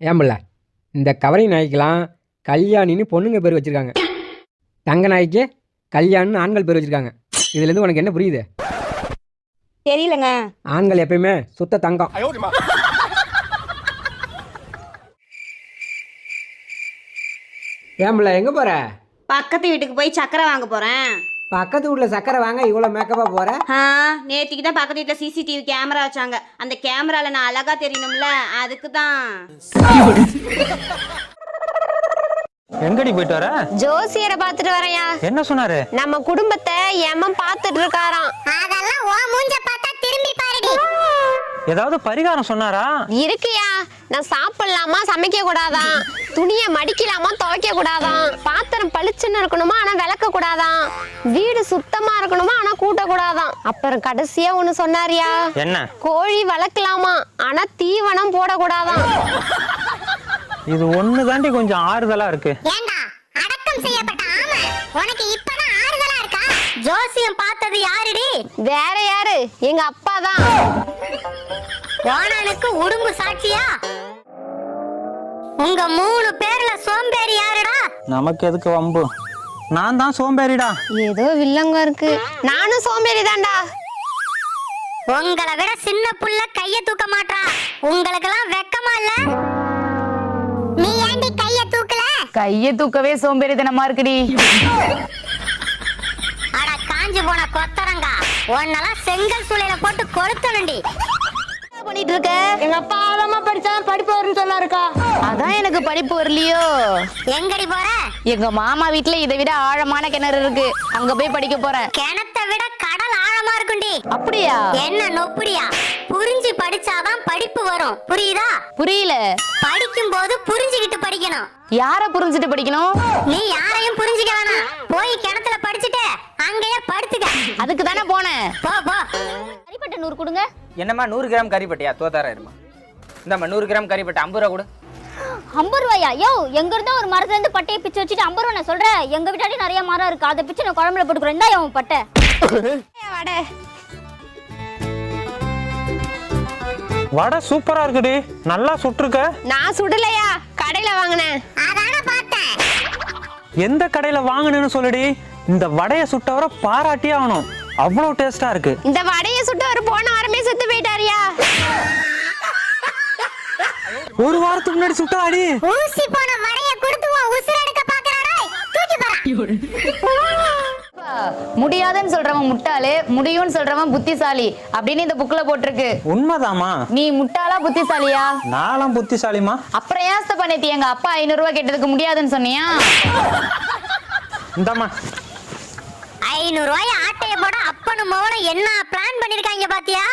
ஏம்பில்ல இந்த கவரி நாய்க்கெல்லாம் கல்யாணின்னு பொண்ணுங்க பேர் வச்சுருக்காங்க. தங்க நாய்க்கு கல்யாணின்னு ஆண்கள் பேர் வச்சுருக்காங்க. இதுலேருந்து உனக்கு என்ன புரியுது? தெரியலங்க. ஆண்கள் எப்பயுமே சுத்த தங்கம். ஏம்பில்ல எங்கே போகிற பக்கத்து வீட்டுக்கு போய் சக்கரை வாங்க போறேன். பக்கத்து வீட்டில் சக்கரை வாங்க இவ்வளோ மேக்கப்பாக போகிற ஆ நேத்திக்கு தான் பக்கத்து வீட்டில் சிசிடிவி கேமரா வச்சாங்க. அந்த கேமரால நான் அழகா தெரியணும்ல அதுக்கு தான். எங்கடி போயிட்டு வர? ஜோசியரை பார்த்துட்டு வரையா? என்ன சொன்னாரு? நம்ம குடும்பத்தை எமன் பார்த்துட்டு இருக்காராம். அதெல்லாம் ஓ மூஞ்ச பார்த்தா திரும்பி பாருடி. ஏதாவது பரிகாரம் சொன்னாரா? இருக்குயா? நான் சாப்பிடலாமா? சமைக்க கூடாதான் துணியை மடிக்கலாமா? துவைக்க கூடாதான் பாத்திரம் பளிச்சுன்னு இருக்கணுமா? ஆனா விளக்க கூடாதான் வீடு சுத்தமா இருக்கணுமா? ஆனா கூட்ட கூடாதான் அப்புறம் கடைசியா ஒண்ணு சொன்னாரியா? என்ன? கோழி வளர்க்கலாமா? ஆனா தீவனம் போடக்கூடாதான். இது ஒண்ணு தாண்டி கொஞ்சம் ஆறுதலா இருக்கு. ஏண்டா? அடக்கம் செய்யப்பட்ட ஆமை. உனக்கு இப்பதான் ஆறுதலா இருக்கா? ஜோசியம் பார்த்தது யாருடி? வேற யாரு? எங்க அப்பா தான் ஓனானுக்கு உடும்பு சாட்சியா? உங்க மூணு பேர்ல சோம்பேறி யாருடா? நமக்கு எதுக்கு வம்பு? நான் தான் சோம்பேறிடா. ஏதோ வில்லங்க இருக்கு. நானும் சோம்பேறி தான்டா உங்களை விட சின்ன புள்ள கைய தூக்க மாட்டா உங்களுக்கெல்லாம் வெக்கமா இல்ல? நீ ஏண்டி கைய தூக்கல? கைய தூக்கவே சோம்பேறித்தனமா இருக்குடி. அட காஞ்சு போன கொத்தரங்கா உன்னெல்லாம் செங்கல் சூளையில போட்டு கொளுத்தணுண்டி என்ன பண்ணிட்டு இருக்க? எங்க அப்பா ஆழமா படிச்சா படிப்பு வரும்னு சொன்னாருக்கா அதான் எனக்கு படிப்பு வரலையோ. எங்கடி போற? எங்க மாமா வீட்ல இதை விட ஆழமான கிணறு இருக்கு. அங்க போய் படிக்க போறேன். கிணத்தை விட கடல் ஆழமா இருக்குண்டி. அப்படியா? என்ன நொப்புடியா புரிஞ்சு படிச்சாதான் படிப்பு வரும். புரியுதா? புரியல. படிக்கும் போது புரிஞ்சுகிட்டு படிக்கணும். யார புரிஞ்சுட்டு படிக்கணும்? நீ யாரையும் புரிஞ்சுக்க வேணாம். போய் கிணத்துல படிச்சுட்டு அங்கேயே படுத்துக்க. அதுக்கு தானே போனேன். போ போ. நூறு கொடுங்க. என்னம்மா நூறு கிராம் கறிப்பட்டியா தோத்தாரா இருமா? இந்தாம்மா நூறு கிராம் கறிப்பட்டை ஐம்பது ரூபா கொடு. ஐம்பது ரூபாயா? யோ எங்க இருந்தா ஒரு மரத்துல இருந்து பட்டையை பிச்சு வச்சுட்டு ஐம்பது ரூபா நான் சொல்றேன். எங்க வீட்டாடி நிறைய மரம் இருக்கு. அதை பிச்சு நான் குழம்புல போட்டுக்கிறேன். இந்தா என் பட்டை. வடை. வடை சூப்பரா இருக்குடி. நல்லா சுட்டிருக்க. நான் சுடலையா? கடையில வாங்கினேன். அதான பார்த்தேன். எந்த கடையில வாங்கினேன்னு சொல்லுடி. இந்த வடையை சுட்டவரை பாராட்டியே ஆகணும். அவ்வளோ டேஸ்டா இருக்கு. இந்த வடையை சுட்டு அவர் போன வாரமே செத்து போயிட்டாரியா. ஒரு வாரத்துக்கு முன்னாடி சுட்டாடி. ஊசி போன வடைய கொடுத்து உசுர எடுக்க பாக்குறாடா தூக்கி முடியாதுன்னு சொல்றவன் முட்டாளு முடியும்னு சொல்றவன் புத்திசாலி அப்படின்னு இந்த புக்ல போட்டிருக்கு. உண்மைதாம்மா. நீ முட்டாளா புத்திசாலியா? நானும் புத்திசாலிமா அப்புறம் ஏஸ்த பண்ணிட்டி எங்க அப்பா ஐநூறு ரூபாய் கேட்டதுக்கு முடியாதுன்னு சொன்னியா? இந்தாம்மா. ஐநூறு ரூபாய் ஆட்டைய போட அப்பனும் மோனும் என்ன பிளான் பண்ணிருக்காங்க பாத்தியா?